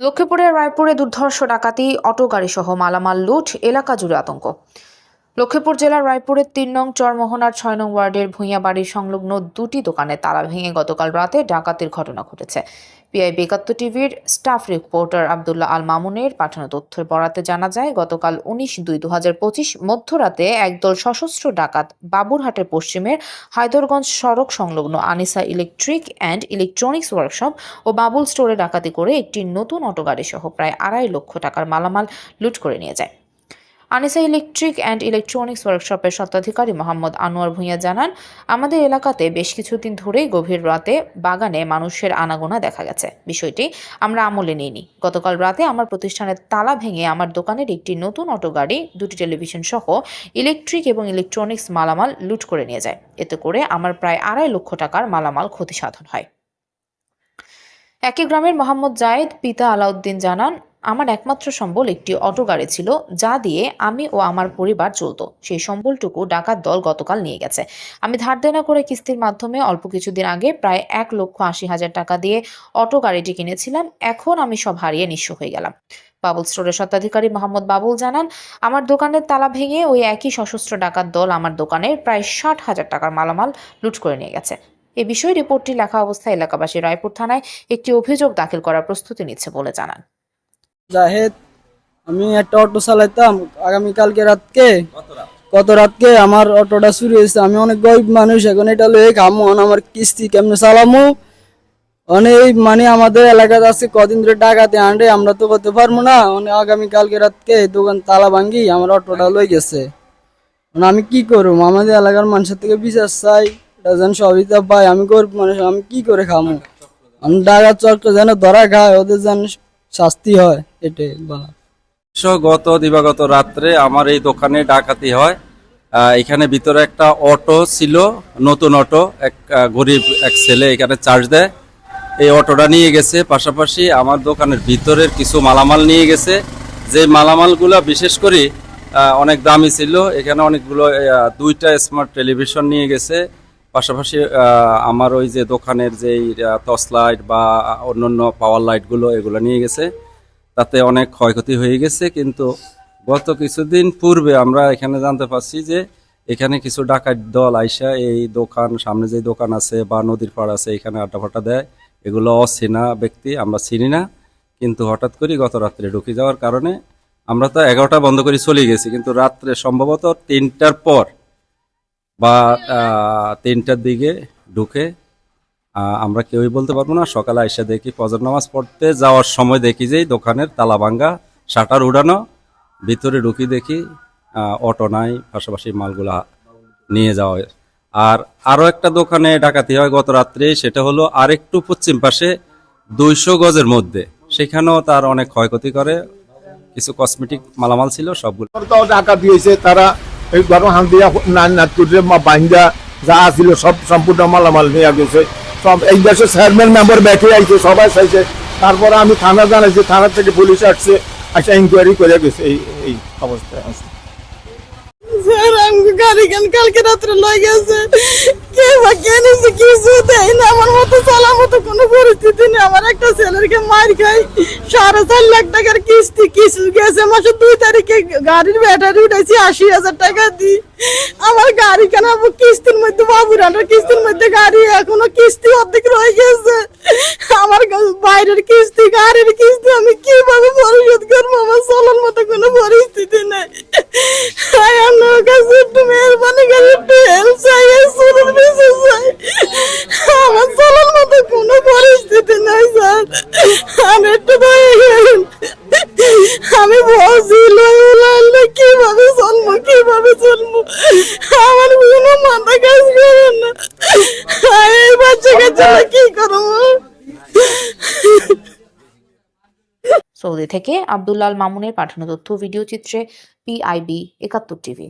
লক্ষ্মীপুরের রায়পুরে দুর্ধর্ষ ডাকাতি অটো গাড়িসহ মালামাল লুট এলাকা জুড়ে আতঙ্ক। লক্ষ্মীপুর জেলার রায়পুরের তিন নং চরমোহনার ছয় নং ওয়ার্ডের ভূঁইয়া বাড়ির সংলগ্ন দুটি দোকানে তালা ভেঙে গতকাল রাতে ডাকাতির ঘটনা ঘটেছে। পিআইবি একাত্তর টিভির স্টাফ রিপোর্টার আবদুল্লাহ আল মামুনের পাঠানো তথ্যের বরাতে জানা যায়, গতকাল উনিশ দুই দু হাজার পঁচিশ মধ্যরাতে একদল সশস্ত্র ডাকাত বাবুরহাটের পশ্চিমের হায়দরগঞ্জ সড়ক সংলগ্ন Anisa electric and electronics workshop ও বাবুল স্টোরে ডাকাতি করে একটি নতুন অটোগাড়ি সহ প্রায় আড়াই লক্ষ টাকার মালামাল লুট করে নিয়ে যায়। আনিসা ইলেকট্রিক অ্যান্ড ইলেকট্রনিক্স ওয়ার্কশপের স্বত্বাধিকারী মোহাম্মদ আনোয়ার ভূঁইয়া জানান, আমাদের এলাকাতে বেশ কিছুদিন ধরেই গভীর রাতে বাগানে মানুষের আনাগোনা দেখা গেছে। বিষয়টি আমরা আমলে নিইনি। গতকাল রাতে আমার প্রতিষ্ঠানের তালা ভেঙে আমার দোকানের একটি নতুন অটো গাড়ি, দুটি টেলিভিশন সহ ইলেকট্রিক এবং ইলেকট্রনিক্স মালামাল লুট করে নিয়ে যায়। এতে করে আমার প্রায় আড়াই লক্ষ টাকার মালামাল ক্ষতি সাধন হয়। একই গ্রামের মোহাম্মদ জায়েদ, পিতা আলাউদ্দিন জানান আমার একমাত্র সম্বল একটি অটো গাড়ি ছিল, যা দিয়ে আমি ও আমার পরিবার চলতো। সেই সম্বলটুকু ডাকাত দল গতকাল নিয়ে গেছে। আমি ধার দেনা করে কিস্তির মাধ্যমে অল্প কিছুদিন আগে প্রায় এক লক্ষ আশি হাজার টাকা দিয়ে অটো গাড়িটি কিনেছিলাম। এখন আমি সব হারিয়ে নিঃস্ব হয়ে গেলাম। বাবুল স্টোরের স্বত্বাধিকারী মোহাম্মদ বাবুল জানান, আমার দোকানের তালা ভেঙে ওই একই সশস্ত্র ডাকাত দল আমার দোকানের প্রায় ষাট হাজার টাকার মালামাল লুট করে নিয়ে গেছে। এ বিষয়ে রিপোর্টটি লেখা অবস্থায় এলাকাবাসী রায়পুর থানায় একটি অভিযোগ দাখিল করার প্রস্তুতি নিচ্ছে বলে জানান। জাহেদ আমি একটা অটো চালাইতাম আগামীকালকে রাতকে। কত রাতকে? আমার অটোটা শুরু হয়েছে। আমি অনেক গরিব মানুষ এখন এটা লয়ে খামো আমার কিস্তি কেমনে চালামো? অনেক মানে আমাদের এলাকাতে আছে কদিন ধরে ডাকাতে আনরে আমরা তো করতে পারব না। মানে আগামীকালকে রাতকে দোকান তালা ভাঙ্গি আমার অটোটা লই গেছে। এখন আমি কি করব? আমাদের এলাকার মানুষের থেকে বিচার চাই। এটা যেন সবিতা পাই আমি গরিব মানুষ আমি কি করে খামো? আমি ডাকাত চক্র যেন ধরা খায় ওদের যেন শাস্তি হয়, এটাই বলা গত দিবাগত রাত্রে আমার এই দোকানে ডাকাতি হয়। এখানে ভিতরে একটা অটো ছিল, নতুন অটো। এক গরিব এক ছেলে এখানে চার্জ দেয়। এই অটোটা নিয়ে গেছে, পাশাপাশি আমার দোকানের ভিতরের কিছু মালামাল নিয়ে গেছে। যে মালামালগুলো বিশেষ করে অনেক দামি ছিল। এখানে অনেকগুলো দুইটা স্মার্ট টেলিভিশন নিয়ে গেছে। পাশাপাশি আমার ওই যে দোকানের যেই টর্চ লাইট বা অন্যান্য পাওয়ার লাইটগুলো এগুলো নিয়ে গেছে, তাতে অনেক ক্ষয়ক্ষতি হয়ে গেছে। কিন্তু গত কিছুদিন পূর্বে আমরা এখানে জানতে পারছি যে, এখানে কিছু ডাকাত দল আইসা এই দোকান, সামনে যে দোকান আছে বা নদীর পাড় আছে, এখানে আড্ডা ফাটা দেয়। এগুলো অচেনা ব্যক্তি, আমরা চিনি না। কিন্তু হঠাৎ করে গত রাত্রে ঢুকে যাওয়ার কারণে আমরা তো এগারোটা বন্ধ করে চলে গেছি। কিন্তু রাত্রে সম্ভবত তিনটার পর বা তিনটার দিকে ঢুকে আমরা কেউই বলতে পারব না সকালে এসে দেখি ফজর নামাজ পড়তে যাওয়ার সময় দেখি যে দোকানের তালা ভাঙ্গা, শাটার উড়ানো, ভিতরে ঢুকি দেখি অটো নাই, পাশাপাশি মালগুলা নিয়ে যাওয়া। আর আরও একটা দোকানে ডাকাতি হয় গত রাত্রে, সেটা হলো আরেকটু পশ্চিম পাশে দুইশো গজের মধ্যে সেখানেও তার অনেক ক্ষয়ক্ষতি করে, কিছু কসমেটিক মালামাল ছিল, সবগুলো তো টাকা দিয়েছে তারা এই হান দিয়া নাচ মা বাহিন্দা যা ছিল সব সম্পূর্ণ মালামাল নিয়ে গেছে সব এই দেশে চেয়ারম্যান মেম্বার ব্যাঠে আইছে সবাই চাইছে তারপরে আমি থানা জানাইছি থানা থেকে পুলিশ আসছে আচ্ছা ইনকোয়ারি করে গেছে এই এই অবস্থায় আছে গাড়ি কালকে রাত্রে গেছে দেয় না আমার মতো চলার মতো কোনো পরিস্থিতি নেই আমার একটা ছেলেরকে মার খাই। সাড়ে চার লাখ টাকার কিস্তি কিস্তি গেছে মাসে দুই তারিখে। গাড়ির ব্যাটারি উঠেছি আশি হাজার টাকা দি। আমার গাড়ি কেন কিস্তির মধ্যে বাবুরানোর কিস্তির মধ্যে গাড়ি এখনও কিস্তি অর্ধেক রয়ে গেছে। আমার বাইরের কিস্তি, গাড়ির কিস্তি আমি কীভাবে পরিশোধ করব? আমার চলার মতো কোনো পরিস্থিতি নেই। আমি একটু আমি কীভাবে চলবো কীভাবে চলবো আমার কোনো মাথা কাজ করে না। এই বাচ্চা কাচ্চা কি করব? সৌদি থেকে আবদুল্লাল মামুনের পাঠানো তথ্য ভিডিও চিত্রে পিআইবি একাত্তর টিভি।